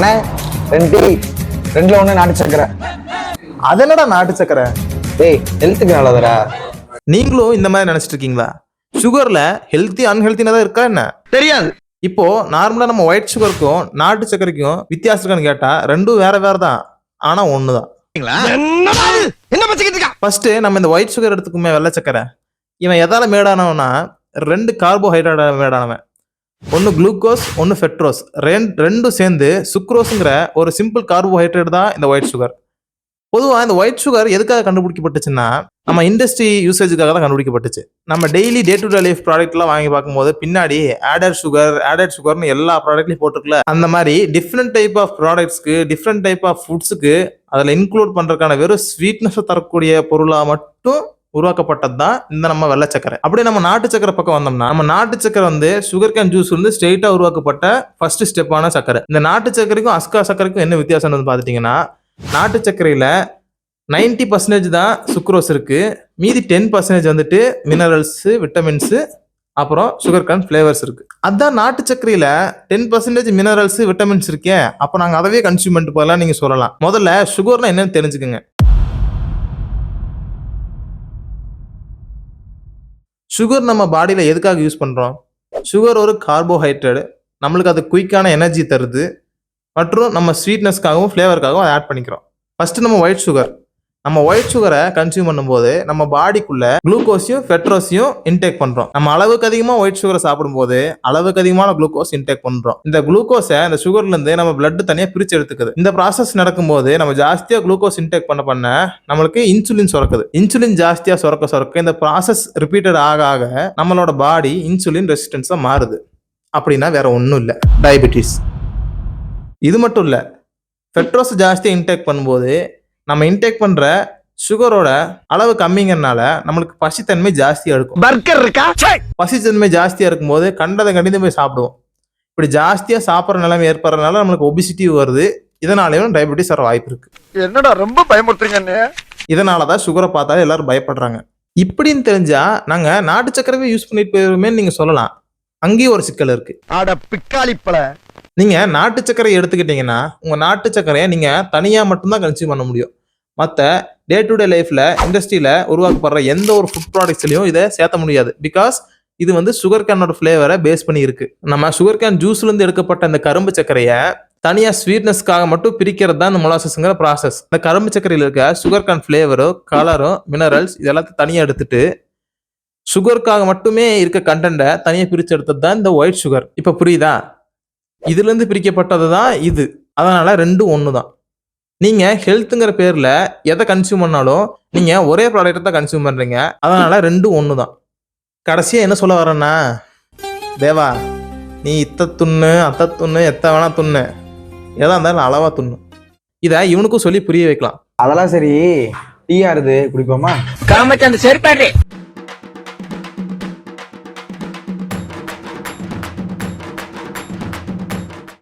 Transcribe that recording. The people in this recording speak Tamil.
அண்ணே ரெண்டு டீ. ரெண்டுல ஒன்று நாட்டு சக்கரை. அது என்னடா நாட்டு சக்கரை? டேய் ஹெல்த்துக்கு நல்லதுடா. நீங்களும் இந்த மாதிரி நினைச்சிட்டு இருக்கீங்களா? சுகர்ல ஹெல்த்தி அன்ஹெல்த்தினா தான் இருக்கா என்ன? தெரியாது. இப்போ நார்மலா நம்ம ஒயிட் சுகருக்கும் நாட்டு சக்கரைக்கும் வித்தியாசம் இருக்கான்னு கேட்டா ரெண்டும் வேற வேற தான். ஆனா ஒண்ணுதான். ஃபர்ஸ்ட் நம்ம இந்த ஒயிட் சுகர் எடுத்துக்குமே வெள்ளை சக்கரை. இவன் எதால மேடானவனா? ரெண்டு கார்போஹைட்ரேட் மேடானவன். ஒன்று குளுக்கோஸ் ஒன்று ஃபெட்ரோஸ் ரெண்டு ரெண்டும் சேர்ந்து சுக்ரோஸுங்கிற ஒரு சிம்பிள் கார்போஹைட்ரேட் தான் இந்த ஒயிட் சுகர் பொதுவாக இந்த ஒயிட் சுகர் எதுக்காக கண்டுபிடிக்கப்பட்டுச்சுன்னா நம்ம இண்டஸ்ட்ரி யூசேஜுக்காக தான் கண்டுபிடிக்கப்பட்டுச்சு. நம்ம daily day to day life ப்ராடக்ட்லாம் வாங்கி பார்க்கும்போது பின்னாடி ஆடட் சுகர் ஆடட் சுகர்னு எல்லா ப்ராடக்ட்லையும் போட்டிருக்கல அந்த மாதிரி டிஃப்ரெண்ட் டைப் ஆஃப் ப்ராடக்ட்ஸ்க்கு டிஃப்ரெண்ட் டைப் ஆஃப் ஃபுட்ஸுக்கு அதில் இன்க்ளூட் பண்ணுறதுக்கான வெறும் ஸ்வீட்னஸை தரக்கூடிய பொருளாக மட்டும் உருவாக்கப்பட்டது? தான் இந்த நம்ம வெள்ளை சக்கரை. அப்படியே நம்ம நாட்டு சக்கரை பக்கம் வந்தோம்னா நம்ம நாட்டு சக்கரை வந்து சுகர் கேன் ஜூஸ் வந்து ஸ்ட்ரெயிட்டா உருவாக்கப்பட்ட ஃபர்ஸ்ட் ஸ்டெப்பான சக்கரை. இந்த நாட்டு சக்கரைக்கும் அஸ்கா சக்கரைக்கும் என்ன வித்தியாசம் வந்து பார்த்துட்டீங்கன்னா நாட்டு சர்க்கரையில் நைன்டி பர்சன்டேஜ் தான் சுக்ரோஸ் இருக்கு. மீதி டென் பர்சன்டேஜ் வந்துட்டு மினரல்ஸு விட்டமின்ஸு அப்புறம் சுகர் கேன் ஃப்ளேவர்ஸ் இருக்கு. அதான் நாட்டு சர்க்கரையில டென் பர்சன்டேஜ் மினரல்ஸ் விட்டமின்ஸ் இருக்கே. அப்போ நாங்கள் அதவே கன்சியூம் பண்ணிட்டு போகலாம் நீங்க சொல்லலாம். முதல்ல சுகர்னா என்னன்னு தெரிஞ்சுக்கோங்க. சுகர் நம்ம பாடியில் எதுக்காக யூஸ் பண்ணுறோம் சுகர் ஒரு கார்போஹைட்ரேட் நம்மளுக்கு அது குயிக்கான எனர்ஜி தருது. மற்றும் நம்ம ஸ்வீட்னஸ்க்காகவும் ஃப்ளேவருக்காகவும் அதை ஆட் பண்ணிக்கிறோம். ஃபஸ்ட்டு நம்ம ஒயிட் சுகர் நம்ம ஒயிட் சுகரை கன்சியூம் பண்ணும்போது நம்ம பாடிக்குள்ள குளுக்கோஸையும் ஃபெட்ரோஸையும் இன்டேக் பண்றோம். நம்ம அளவுக்கு அதிகமாக ஒயிட் சுகரை சாப்பிடும்போது அளவுக்கு அதிகமான குளுக்கோஸ் இன்டேக் பண்றோம். இந்த குளுக்கோஸை இந்த சுகர்ல இருந்து நம்ம பிளட் தனியா பிரிச்சு எடுத்துக்குது. இந்த ப்ராசஸ் நடக்கும்போது நம்ம ஜாஸ்தியா குளுக்கோஸ் இன்டேக் பண்ண பண்ண நம்மளுக்கு இன்சுலின் சுரக்குது. இன்சுலின் ஜாஸ்தியா சுரக்க சுரக்க இந்த ப்ராசஸ் ரிப்பீட்டட் ஆக ஆக நம்மளோட பாடி இன்சுலின் ரெசிஸ்டன்ஸா மாறுது. அப்படின்னா வேற ஒன்றும் இல்லை. டயபெட்டிஸ் இது மட்டும் இல்லை ஃபெட்ரோஸ் ஜாஸ்தியாக இன்டேக் பண்ணும்போது நம்ம இன்டேக் பண்ணுற சுகரோட அளவு கம்மிங்கிறனால நம்மளுக்கு பசித்தன்மை ஜாஸ்தியாக இருக்கும். பர்கர் இருக்கா! பசித்தன்மை ஜாஸ்தியாக இருக்கும்போது கண்டதை கண்டித்து போய் சாப்பிடுவோம். இப்படி ஜாஸ்தியாக சாப்பிட்ற நிலைமை ஏற்படுறதுனால நம்மளுக்கு ஒபிசிட்டி வருது. இதனாலேயும் டயபெட்டிஸ் வர வாய்ப்பு இருக்கு. என்னடா ரொம்ப பயமுறுத்துறீங்க இதனால தான் சுகரை பார்த்தாலே எல்லாரும் பயப்படுறாங்க. இப்படின்னு தெரிஞ்சா நாங்கள் நாட்டு சக்கரவே யூஸ் பண்ணிட்டு போயிருமே நீங்கள் சொல்லலாம். அங்கேயும் ஒரு சிக்கல் இருக்கு. ஆட பிக்காளிப்பழ நீங்க நாட்டு சர்க்கரை எடுத்துக்கிட்டீங்கன்னா உங்க நாட்டு சர்க்கரையை நீங்க தனியா மட்டும்தான் கன்சியூம் பண்ண முடியும். மற்ற டே டு டே லைஃப்ல இண்டஸ்ட்ரியில உருவாக்கப்படுற எந்த ஒரு ஃபுட் ப்ராடக்ட்ஸ்லையும் இதை சேர்த்த முடியாது. பிகாஸ் இது வந்து சுகர் கேனோட ஃப்ளேவரை பேஸ் பண்ணி இருக்கு. நம்ம சுகர் கேன் ஜூஸ்லேருந்து எடுக்கப்பட்ட இந்த கரும்பு சர்க்கரையை தனியாக ஸ்வீட்னஸ்க்காக மட்டும் பிரிக்கிறது தான் இந்த மொலாசஸ்ங்கிற ப்ராசஸ் இந்த கரும்பு சர்க்கரையில் இருக்க சுகர் கேன் ஃப்ளேவரும் கலரும் மினரல்ஸ் இதெல்லாத்தையும் தனியாக எடுத்துட்டு சுகருக்காக மட்டுமே இருக்க கண்டென்ட்டை தனியாக பிரித்து எடுத்தது தான் இந்த ஒயிட் சுகர் இப்போ புரியுதா? இதுலேருந்து பிரிக்கப்பட்டது தான் இது. அதனால் ரெண்டும் ஒன்று தான் நீங்கள் ஹெல்த்துங்கிற பேரில் எதை கன்சியூம் பண்ணாலும் நீங்கள் ஒரே ப்ராடக்ட்டை தான் கன்சியூம் பண்ணுறீங்க அதனால ரெண்டும் ஒன்று தான் கடைசியாக என்ன சொல்ல வரேன்னா தேவா நீ இத்த துண்ணு அத்த துண்ணு எத்த வேணா துண்ணு. எதா இருந்தாலும் அளவா துண்ணு. இதை இவனுக்கும் சொல்லி புரிய வைக்கலாம். அதெல்லாம் சரி. டீ ஆறுது குடிப்போமா? காமச்சாந்த செருப்பாடு.